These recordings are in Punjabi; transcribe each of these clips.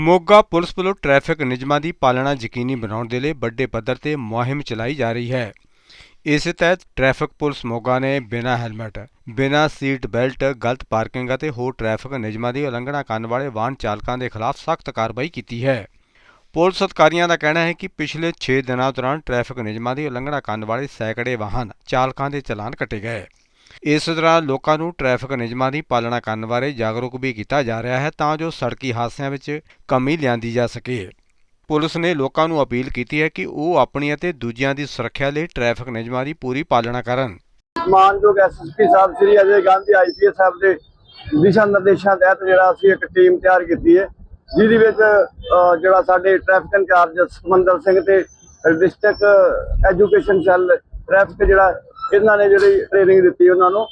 ਮੋਗਾ ਪੁਲਿਸ ਵੱਲੋਂ ਟ੍ਰੈਫਿਕ ਨਿਯਮਾਂ ਦੀ ਪਾਲਣਾ ਯਕੀਨੀ ਬਣਾਉਣ ਦੇ ਲਈ ਵੱਡੇ ਪੱਧਰ ਤੇ ਮੁਹਿੰਮ ਚਲਾਈ ਜਾ ਰਹੀ ਹੈ। ਇਸ ਤਹਿਤ ਟ੍ਰੈਫਿਕ ਪੁਲਿਸ ਮੋਗਾ ਨੇ ਬਿਨਾਂ ਹੈਲਮਟ, ਬਿਨਾਂ ਸੀਟ ਬੈਲਟ, ਗਲਤ ਪਾਰਕਿੰਗ ਅਤੇ ਹੋਰ ਟ੍ਰੈਫਿਕ ਨਿਯਮਾਂ ਦੀ ਉਲੰਘਣਾ ਕਰਨ ਵਾਲੇ ਵਾਹਨ ਚਾਲਕਾਂ ਦੇ ਖਿਲਾਫ ਸਖਤ ਕਾਰਵਾਈ ਕੀਤੀ ਹੈ। ਪੁਲਿਸ ਅਧਿਕਾਰੀਆਂ ਦਾ ਕਹਿਣਾ ਹੈ ਕਿ ਪਿਛਲੇ 6 ਦਿਨਾਂ ਦੌਰਾਨ ਟ੍ਰੈਫਿਕ ਨਿਯਮਾਂ ਦੀ ਉਲੰਘਣਾ ਕਰਨ ਵਾਲੇ ਸੈਂਕੜੇ ਵਾਹਨ ਚਾਲਕਾਂ ਦੇ ਚਲਾਨ ਕੱਟੇ ਗਏ। ਇਸ ਦੌਰਾਨ ਲੋਕਾਂ ਨੂੰ ਟ੍ਰੈਫਿਕ ਨਿਯਮਾਂ ਦੀ ਪਾਲਣਾ ਕਰਨ ਬਾਰੇ ਜਾਗਰੂਕ ਵੀ ਕੀਤਾ ਜਾ ਰਿਹਾ ਹੈ ਤਾਂ ਜੋ ਸੜਕੀ ਹਾਦਸਿਆਂ ਵਿੱਚ ਕਮੀ ਲਿਆਂਦੀ ਜਾ ਸਕੇ। ਪੁਲਿਸ ਨੇ ਲੋਕਾਂ ਨੂੰ ਅਪੀਲ ਕੀਤੀ ਹੈ ਕਿ ਉਹ ਆਪਣੀ ਅਤੇ ਦੂਜਿਆਂ ਦੀ ਸੁਰੱਖਿਆ ਲਈ ਟ੍ਰੈਫਿਕ ਨਿਯਮਾਂ ਦੀ ਪੂਰੀ ਪਾਲਣਾ ਕਰਨ। ਮਾਨਯੋਗ ਐਸਐਸਪੀ ਸਾਹਿਬ ਸ੍ਰੀ ਅਜੇ ਗਾਂਧੀ ਆਈਪੀਐਸ ਸਾਹਿਬ ਦੇ ਦਿਸ਼ਾ ਨਿਰਦੇਸ਼ਾਂ ਤਹਿਤ ਜਿਹੜਾ ਅਸੀਂ ਇੱਕ ਟੀਮ ਤਿਆਰ ਕੀਤੀ ਹੈ, ਜਿਹਦੇ ਵਿੱਚ ਜਿਹੜਾ ਸਾਡੇ ਟ੍ਰੈਫਿਕ ਇੰਚਾਰਜ ਸਮੰਦਰ ਸਿੰਘ ਤੇ ਡਿਸਟ੍ਰਿਕਟ ਐਜੂਕੇਸ਼ਨ ਸੈੱਲ ਟ੍ਰੈਫਿਕ ਜਿਹੜਾ ਇਹਨਾਂ ਨੇ ਜਿਹੜੀ ਟ੍ਰੇਨਿੰਗ ਦਿੱਤੀ ਉਹਨਾਂ ਨੂੰ।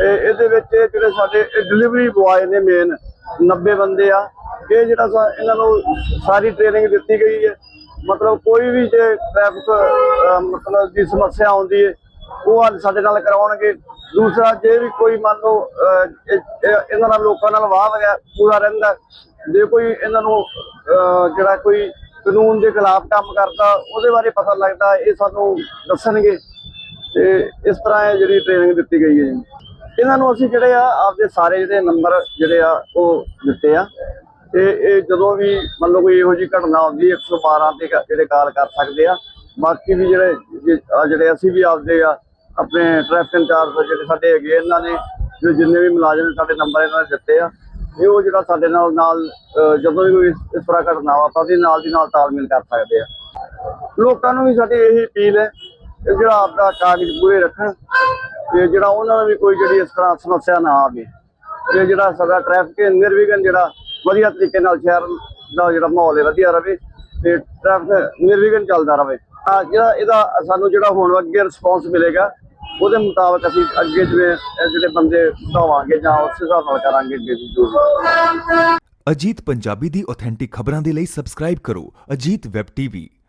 ਤੇ ਇਹਦੇ ਵਿੱਚ ਇਹ ਜਿਹੜੇ ਸਾਡੇ ਡਿਲੀਵਰੀ ਬੁਆਏ ਨੇ ਮੇਨ 90 ਬੰਦੇ ਆ। ਇਹ ਜਿਹੜਾ ਸਾ- ਇਹਨਾਂ ਨੂੰ ਸਾਰੀ ਟ੍ਰੇਨਿੰਗ ਦਿੱਤੀ ਗਈ ਹੈ। ਮਤਲਬ ਕੋਈ ਵੀ ਜੇ ਟ੍ਰੈਫਿਕ ਮਤਲਬ ਦੀ ਸਮੱਸਿਆ ਆਉਂਦੀ ਹੈ, ਉਹ ਅੱਜ ਸਾਡੇ ਨਾਲ ਕਰਾਉਣਗੇ। ਦੂਸਰਾ, ਜੇ ਵੀ ਕੋਈ ਮੰਨ ਲਓ ਇਹਨਾਂ ਨਾਲ ਲੋਕਾਂ ਨਾਲ ਵਾਹ ਵਗੈਰਾ ਪੂਰਾ ਰਹਿੰਦਾ, ਜੇ ਕੋਈ ਇਹਨਾਂ ਨੂੰ ਜਿਹੜਾ ਕੋਈ ਕਾਨੂੰਨ ਦੇ ਖਿਲਾਫ ਕੰਮ ਕਰਦਾ, ਉਹਦੇ ਬਾਰੇ ਪਤਾ ਲੱਗਦਾ, ਇਹ ਸਾਨੂੰ ਦੱਸਣਗੇ। ਤੇ ਇਸ ਤਰ੍ਹਾਂ ਇਹ ਜਿਹੜੀ ਟ੍ਰੇਨਿੰਗ ਦਿੱਤੀ ਗਈ ਹੈ ਜੀ। ਇਹਨਾਂ ਨੂੰ ਅਸੀਂ ਜਿਹੜੇ ਆ, ਆਪਦੇ ਸਾਰੇ ਜਿਹੜੇ ਨੰਬਰ ਜਿਹੜੇ ਆ, ਉਹ ਦਿੱਤੇ ਆ। ਤੇ ਇਹ ਜਦੋਂ ਵੀ ਮੰਨ ਲਓ ਕੋਈ ਇਹੋ ਜਿਹੀ ਘਟਨਾ ਹੁੰਦੀ ਹੈ 112 ਤੇ ਕ- ਜਿਹੜੇ ਕਾਲ ਕਰ ਸਕਦੇ ਆ। ਬਾਕੀ ਵੀ ਜਿਹੜੇ ਜਿਹੜੇ ਅਸੀਂ ਵੀ ਆਪਦੇ ਆ, ਆਪਣੇ ਟ੍ਰੈਫਿਕ ਇੰਚਾਰਜ ਜਿਹੜੇ ਸਾਡੇ ਹੈਗੇ ਇਹਨਾਂ ਨੇ ਜੋ ਜਿੰਨੇ ਵੀ ਮੁਲਾਜ਼ਮ ਨੇ ਸਾਡੇ ਨੰਬਰ ਇਹਨਾਂ ਨੇ ਦਿੱਤੇ ਆ। ਇਹ ਉਹ ਜਿਹੜਾ ਸਾਡੇ ਨਾਲ ਨਾਲ ਜਦੋਂ ਵੀ ਕੋਈ ਇਸ ਤਰ੍ਹਾਂ ਘਟਨਾ ਵਾ ਆਪਾਂ ਉਹਦੇ ਨਾਲ ਦੀ ਨਾਲ ਤਾਲਮੇਲ ਕਰ ਸਕਦੇ ਆ। ਲੋਕਾਂ ਨੂੰ ਵੀ ਸਾਡੀ ਇਹੀ ਅਪੀਲ ਹੈ ਕਿ ਜਿਹੜਾ ਆਪਦਾ ਕਾਗਜ਼ ਪੂਰੇ ਰੱਖਣ ਤੇ ਜਿਹੜਾ ਉਹਨਾਂ ਨੂੰ ਵੀ ਕੋਈ ਜਿਹੜੀ ਇਸ ਤਰ੍ਹਾਂ ਸਮੱਸਿਆ ਨਾ ਆਵੇ ਤੇ ਜਿਹੜਾ ਸਾਡਾ ਟ੍ਰੈਫਿਕ ਨਿਰਵਿਘਨ ਜਿਹੜਾ ਵਧੀਆ ਤਰੀਕੇ ਨਾਲ ਸ਼ਹਿਰ ਦਾ ਜਿਹੜਾ ਮਾਹੌਲ ਹੈ, ਵਧੀਆ ਰਵੇ ਤੇ ਟ੍ਰੈਫਿਕ ਨਿਰਵਿਘਨ ਚੱਲਦਾ ਰਹੇ ਆ ਜਿਹੜਾ ਇਹਦਾ ਸਾਨੂੰ ਜਿਹੜਾ ਹੁਣ ਅੱਗੇ ਰਿਸਪੌਂਸ ਮਿਲੇਗਾ, ਉਹਦੇ ਮੁਤਾਬਕ ਅਸੀਂ ਅੱਗੇ ਜਿਵੇਂ ਜਿਹੜੇ ਬੰਦੇ ਵਧਾਵਾਂਗੇ ਜਾਂ ਉਸ ਹਿਸਾਬ ਨਾਲ ਕਰਾਂਗੇ ਅੱਗੇ ਦੀ ਜੋ ਅਜੀਤ ਪੰਜਾਬੀ ਦੀ ਆਥੈਂਟਿਕ ਖਬਰਾਂ ਦੇ ਲਈ ਸਬਸਕ੍ਰਾਈਬ ਕਰੋ ਅਜੀਤ ਵੈਬ ਟੀਵੀ